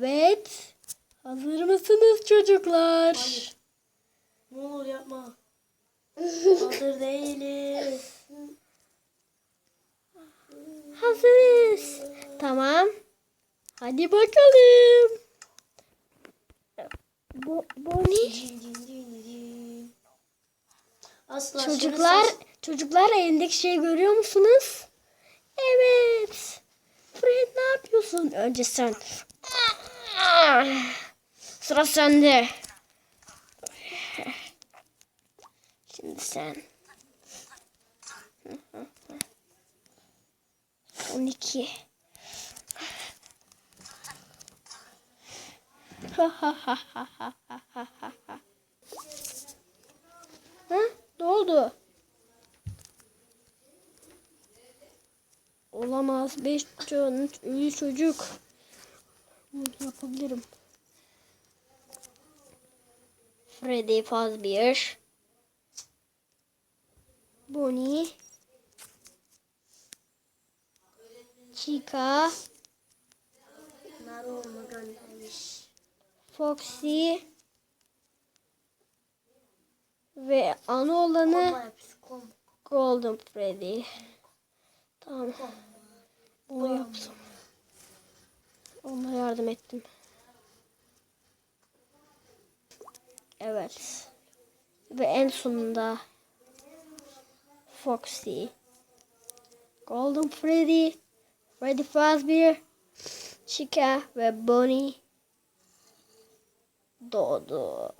Evet. Hazır mısınız çocuklar? Hayır. Ne olur yapma. Hazır değiliz. Hazırız. Tamam. Hadi bakalım. Bu, bu ne? Asla Çocuklar, şerefsiz. çocuklar elindeki şeyi görüyor musunuz? Evet. Fred ne yapıyorsun? Önce sen. Sıra sende. Şimdi sen. 12. Ha ha ha ha ha ha ha ha. Ne oldu? Olamaz. Beş çocuk. Üç çocuk. Bunu yapabilirim. Freddy Fazbear. Bonnie. Chica. Foxy. Ve ana olanı. Golden Freddy. Tamam. Bunu yapsam. Ona yardım ettim. Evet. Ve en sonunda Foxy, Golden Freddy, Freddy Fazbear, Chica ve Bonnie doğdu.